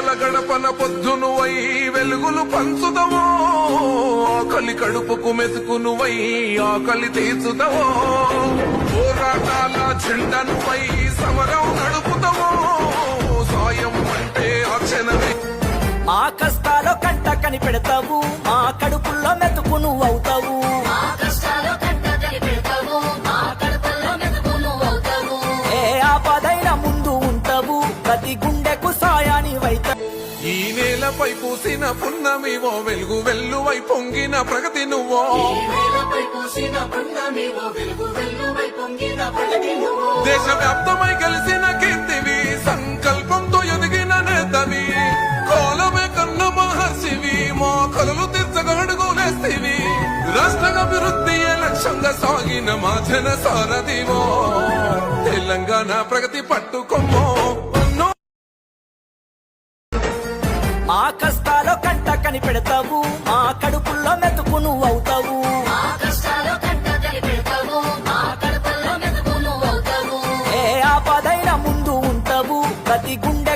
పేదల గడపన పొద్దునువై వెలుగులు పంచుదమో. ఆకలి కడుపుకు మెతుకునువై ఆకలి తీర్చుదవో పోరాటాల చెండనువై సమరం నడుపుదమో. సాయం అంటే అక్షణమే మా కష్టాలు కంట కనిపెడతావు మా కడుపుల్లో మెతుకును ఈ నేలపై పూసిన పున్నమివో వెలుగు వెల్లువై పొంగిన ప్రగతి నువ్వో. దేశవ్యాప్తమై కలిసిన కీర్తివి సంకల్పంతో ఎదిగిన నేతవి. కోలమే కన్న మహర్షివి మా కలలు తీర్చగడుగులేస్తివి రాష్ట్ర అభివృద్ధి లక్ష్యంగా సాగిన మా జన సారథివో. తెలంగాణ ప్రగతి పట్టుకొమ్మో. మా కష్టాలు కంట కనిపెడతావు మా కడుపుల్లో మెతుకు నువ్వు అవుతావు ఏ ఆపదైన ముందు ఉంటావు ప్రతి గుండె